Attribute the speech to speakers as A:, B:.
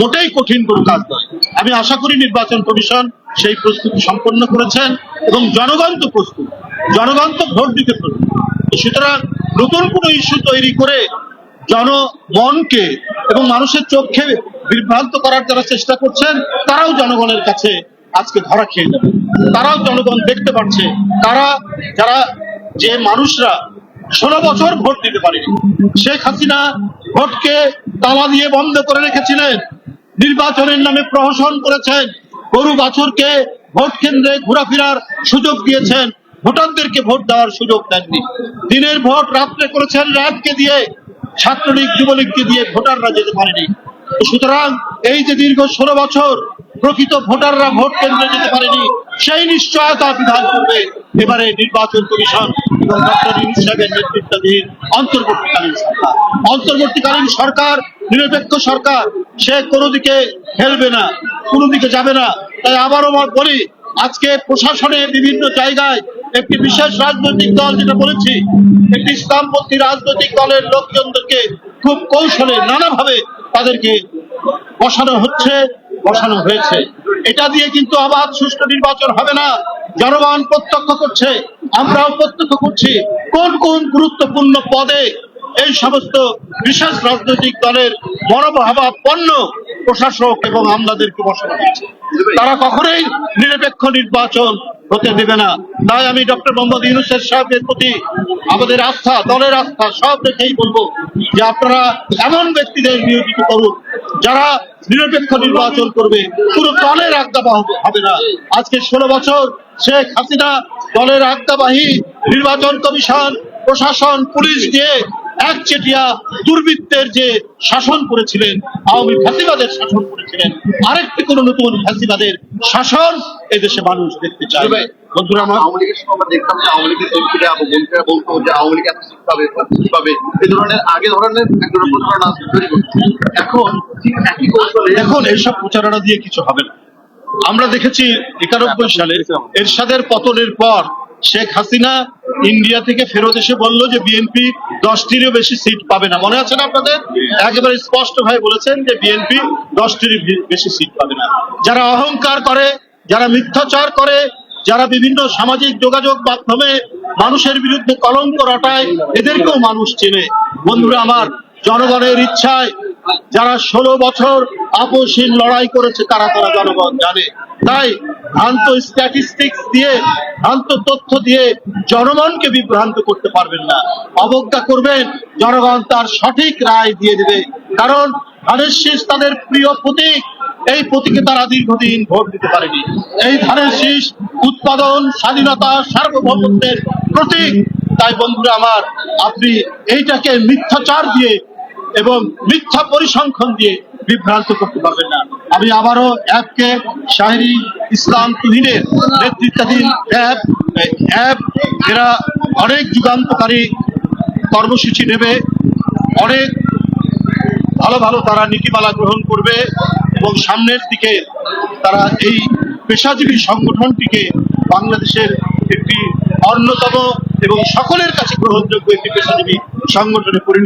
A: মোটেই কঠিন কোনো কাজ নয়। আমি আশা করি নির্বাচন কমিশন সেই প্রস্তুতি সম্পন্ন করেছেন এবং জনগণ তো প্রস্তুত। জনগণ তো ভোট দিতে প্রস্তুত। সুতরাং নতুন কোনো ইস্যু তৈরি করে জনমনকে এবং মানুষের চোখে বিভ্রান্ত করার যারা চেষ্টা করছেন, তারাও জনগণের কাছে আজকে ধরা খেয়ে যাবে তারাও জনগণ দেখতে পাচ্ছে, তারা যারা যে মানুষরা ষোলো বছর ভোট দিতে পারেনি, শেখ হাসিনা ভোটকে তালা দিয়ে বন্ধ করে রেখেছিলেন। নির্বাচনের নামে প্রহসন করেছেন। গরু বাছুরকে ভোট কেন্দ্রে ঘোরাফেরার সুযোগ দিয়েছেন। ভোটারদেরকে ভোট দেওয়ার সুযোগ দেননি। দিনের ভোট রাত্রে করেছেন র্যাবকে দিয়ে, ছাত্রলীগ, যুবলীগকে দিয়ে ভোটাররা যেতে পারেনি। সুতরাং এই যে দীর্ঘ ষোলো বছর প্রকৃত ভোটাররা ভোট কেন্দ্রে যেতে পারেনি, সেই নিশ্চয়তা বিধান করবে এবারে নির্বাচন কমিশন এবং ডক্টর ইউনুস নেতৃত্বাধীন অন্তর্বর্তীকালীন সরকার। অন্তর্বর্তীকালীন সরকার নিরপেক্ষ সরকার, সে কোনো দিকে খেলবে না, কোনো দিকে যাবে না। তাই আবারও বলি, আজকে প্রশাসনে বিভিন্ন জায়গায় একটি বিশেষ রাজনৈতিক দল, যেটা বলেছি, একটি ইসলামপন্থী রাজনৈতিক দলের লোকজনদেরকে খুব কৌশলে নানাভাবে তাদেরকে বসানো হচ্ছে, বসানো হয়েছে। এটা দিয়ে কিন্তু অবাধ সুষ্ঠু নির্বাচন হবে না। জনগণ প্রত্যক্ষ করছে, আমরাও প্রত্যক্ষ করছি, কোন কোন গুরুত্বপূর্ণ পদে এই সমস্ত বিশেষ রাজনৈতিক দলের মনোভাবাপন্ন প্রশাসক এবং আমলাদেরকে বসানো হয়েছে। তারা কখনোই নিরপেক্ষ নির্বাচন হতে দেবে না। তাই আমি ডক্টর মোহাম্মদ ইউনুসের সাহেবের প্রতি আমাদের আস্থা, দলের আস্থা, সব রেখেই বলব যে আপনারা এমন ব্যক্তিদের নিয়োজিত করুন, যারা নিরপেক্ষ নির্বাচন করবে। পুরো দলের আজ্ঞাবাহ হবে না। আজকে ষোলো বছর শেখ হাসিনা দলের আজ্ঞাবাহী নির্বাচন কমিশন, প্রশাসন, পুলিশ দিয়ে একচেটিয়া দুর্বৃত্তের যে শাসন করেছিলেন আওয়ামী ফ্যাসিবাদের শাসন করেছিলেন আরেকটি কোন নতুন ফ্যাসিবাদের শাসন এদেশে মানুষ দেখতে চায়। বন্ধুরা আমার
B: আওয়ামী লীগের সময় দেখতাম যে আওয়ামী লীগের এমপিরা বা মন্ত্রীরা বলতো যে আওয়ামী লীগ এত সিট পাবে সিট পাবে এই ধরনের আগে ধরনের এক ধরনের প্রচারণা তৈরি করতো এখন ঠিক একই কৌশলে
A: এখন এইসব প্রচারণা দিয়ে কিছু হবে না। আমরা দেখেছি একানব্বই সালে এরশাদের পতনের পর শেখ হাসিনা ইন্ডিয়া থেকে ফেরত এসে বলল যে বিএনপি দশটিরও বেশি সিট পাবে না। মনে আছে না আপনাদের? একেবারে স্পষ্ট ভাবে বলেছেন যে বিএনপি দশটির বেশি সিট পাবে না। যারা অহংকার করে, যারা মিথ্যাচার করে, যারা বিভিন্ন সামাজিক যোগাযোগ মাধ্যমে মানুষের বিরুদ্ধে কলঙ্ক রটায়, এদেরকেও মানুষ চেনে। বন্ধুরা আমার, জনগণের ইচ্ছায় যারা ষোলো বছর আপোষহীন লড়াই করেছে, তারা তারা জনগণ জানে। তাই ভ্রান্ত স্ট্যাটিস্টিক্স দিয়ে, ভ্রান্ত তথ্য দিয়ে জনগণকে বিভ্রান্ত করতে পারবেন না। অবজ্ঞা করবেন, জনগণ তার সঠিক রায় দিয়ে দেবে। কারণ ধানের শীষ তাদের প্রিয় প্রতীক। এই প্রতীকে তারা দীর্ঘদিন ভোট দিতে পারেনি। এই ধানের শীষ উৎপাদন, স্বাধীনতা, সার্বভৌমত্বের প্রতীক। তাই বন্ধুরা আমার, আপনি এইটাকে মিথ্যাচার দিয়ে এবং মিথ্যা পরিসংখ্যান দিয়ে বিভ্রান্ত করতে পারবেন না। আমি আবারও অ্যাপকে শাহরি ইসলাম তুহিনের নেতৃত্বাধীন অ্যাপ অ্যাপ এরা অনেক যুগান্তকারী কর্মসূচি নেবে, অনেক ভালো ভালো তারা নীতিমালা গ্রহণ করবে এবং সামনের দিকে তারা এই পেশাজীবী সংগঠনটিকে বাংলাদেশের একটি অন্যতম এবং সকলের কাছে গ্রহণযোগ্য একটি পেশাজীবী সংগঠনে পরিণত